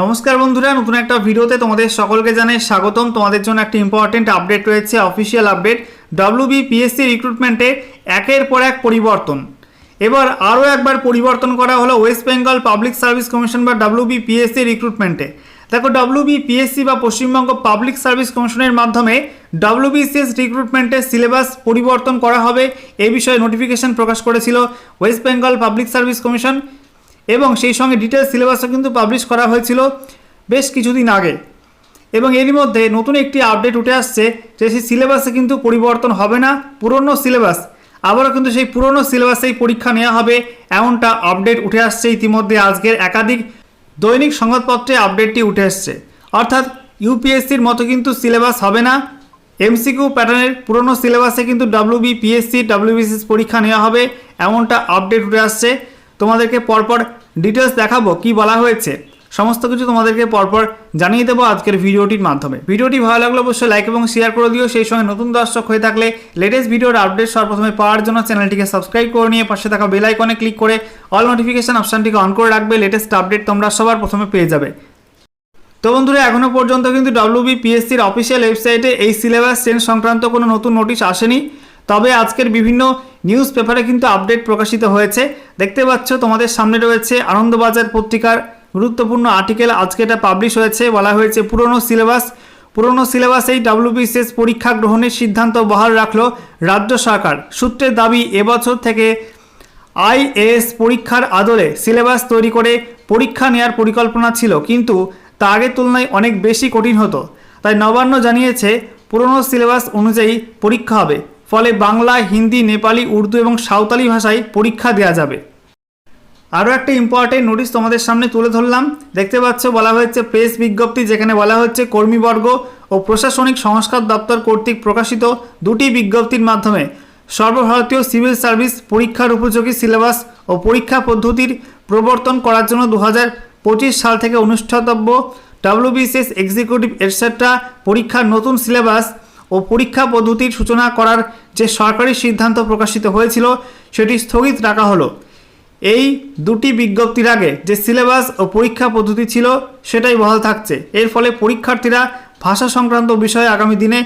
নমস্কার বন্ধুরা, নতুন একটা ভিডিওতে তোমাদের সকলকে জানাই স্বাগতম। তোমাদের জন্য একটা ইম্পর্টেন্ট আপডেট রয়েছে অফিসিয়াল আপডেট ডব্লিউবিপিএসসি রিক্রুটমেন্টে একের পর এক পরিবর্তন। এবার আরও একবার পরিবর্তন করা হলো West Bengal public service commission বা ডব্লিউবিপিএসসি রিক্রুটমেন্টে দেখো ডব্লিউবিপিএসসি বা পশ্চিমবঙ্গ পাবলিক সার্ভিস কমিশনের মাধ্যমে ডব্লিউবিসিএস রিক্রুটমেন্টের সিলেবাস পরিবর্তন করা হবে। এ বিষয়ে নোটিফিকেশন প্রকাশ করেছিল West Bengal Public Service Commission এবং সেই সঙ্গে ডিটেলস সিলেবাসও কিন্তু পাবলিশ করা হয়েছিল বেশ কিছুদিন আগে। এবং এরই মধ্যে নতুন একটি আপডেট উঠে আসছে যে সেই সিলেবাসে কিন্তু পরিবর্তন হবে না, পুরনো সিলেবাস আবারও কিন্তু সেই পুরনো সিলেবাসেই পরীক্ষা নেওয়া হবে, এমনটা আপডেট উঠে আসছে ইতিমধ্যে আজকের একাধিক দৈনিক সংবাদপত্রে আপডেটটি উঠে আসছে অর্থাৎ ইউপিএসসির মতো কিন্তু সিলেবাস হবে না এমসিকিউ প্যাটার্নের পুরনো সিলেবাসে কিন্তু ডাব্লিউবি পিএসসি ডাব্লিউবিসিএস পরীক্ষা নেওয়া হবে, এমনটা আপডেট উঠে আসছে। তোমাদেরকে পরপর ডিটেলস দেখাবো কি বলা হয়েছে। সমস্ত কিছু তোমাদেরকে পরপর জানিয়ে দেবো আজকের ভিডিওটির মাধ্যমে। ভিডিওটি ভালো লাগলে অবশ্যই লাইক এবং শেয়ার করে দিও। সেই সঙ্গে নতুন দর্শক হয়ে থাকলে লেটেস্ট ভিডিওর আপডেট সর্বপ্রথমে পাওয়ার জন্য চ্যানেলটিকে সাবস্ক্রাইব করে নিয়ে পাশে থাকা বেল আইকনে ক্লিক করে অল নোটিফিকেশন অপশানটিকে অন করে রাখবে। লেটেস্ট আপডেট তোমরা সবার প্রথমে পেয়ে যাবে। তো বন্ধুরা এখনও পর্যন্ত কিন্তু ডব্লিউবি পিএসসির অফিসিয়াল ওয়েবসাইটে এই সিলেবাস চেঞ্জ সংক্রান্ত কোনো নতুন নোটিশ আসেনি। তবে আজকের বিভিন্ন নিউজ পেপারে কিন্তু আপডেট প্রকাশিত হয়েছে। দেখতে পাচ্ছ, তোমাদের সামনে রয়েছে আনন্দবাজার পত্রিকার গুরুত্বপূর্ণ আর্টিকেল আজকে এটা পাবলিশ হয়েছে, বলা হয়েছে পুরনো সিলেবাস পুরনো সিলেবাসেই ডাব্লিউবিসিএস পরীক্ষা গ্রহণের সিদ্ধান্ত বহাল রাখল রাজ্য সরকার। সূত্রের দাবি, এবছর থেকে আইএএস পরীক্ষার আদলে সিলেবাস তৈরি করে পরীক্ষা নেওয়ার পরিকল্পনা ছিল, কিন্তু তা আগের তুলনায় অনেক বেশি কঠিন হতো। তাই নবান্ন জানিয়েছে, পুরনো সিলেবাস অনুযায়ী পরীক্ষা হবে। ফলে বাংলা, হিন্দি, নেপালি, উর্দু এবং সাঁওতালি ভাষায় পরীক্ষা দেওয়া যাবে। আরও একটা ইম্পর্টেন্ট নোটিশ তোমাদের সামনে তুলে ধরলাম। দেখতে পাচ্ছ, বলা হয়েছে প্রেস বিজ্ঞপ্তি যেখানে বলা হচ্ছে কর্মীবর্গ ও প্রশাসনিক সংস্কার দপ্তর কর্তৃক প্রকাশিত দুটি বিজ্ঞপ্তির মাধ্যমে সর্বভারতীয় সিভিল সার্ভিস পরীক্ষার উপযোগী সিলেবাস ও পরীক্ষা পদ্ধতির প্রবর্তন করার জন্য দু পঁচিশ সাল থেকে অনুষ্ঠিতব্য ডাব্লিউবিসিএস এক্সিকিউটিভ এটসেট্রা পরীক্ষার নতুন সিলেবাস ও পরীক্ষা পদ্ধতির সূচনা করার যে সরকারি সিদ্ধান্ত প্রকাশিত হয়েছিল, সেটি স্থগিত রাখা হলো। এই দুটি বিজ্ঞপ্তির আগে যে সিলেবাস ও পরীক্ষা পদ্ধতি ছিল, সেটাই বহাল থাকছে। এর ফলে পরীক্ষার্থীরা ভাষা সংক্রান্ত বিষয়ে আগামী দিনে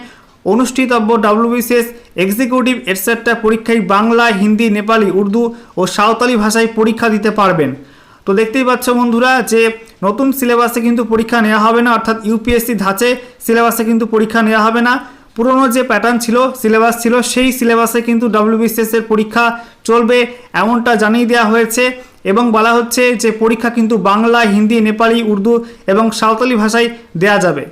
অনুষ্ঠিতব্য ডাব্লিউবিসিএস এক্সিকিউটিভ এটসেট্রা পরীক্ষায় বাংলা, হিন্দি, নেপালি, উর্দু ও সাঁওতালি ভাষায় পরীক্ষা দিতে পারবেন। তো দেখতেই পাচ্ছ বন্ধুরা যে নতুন সিলেবাসে কিন্তু পরীক্ষা নেওয়া হবে না, অর্থাৎ ইউপিএসসি ধাঁচে সিলেবাসে কিন্তু পরীক্ষা নেওয়া হবে না। পুরনো যে প্যাটার্ন ছিল সিলেবাস ছিল, সেই সিলেবাসে কিন্তু ডাব্লিউবিসিএস এর পরীক্ষা চলবে এমনটা জানিয়ে দেওয়া হয়েছে এবং বলা হচ্ছে যে পরীক্ষা কিন্তু বাংলা, হিন্দি, নেপালি, উর্দু এবং সাঁওতালি ভাষায় দেয়া যাবে।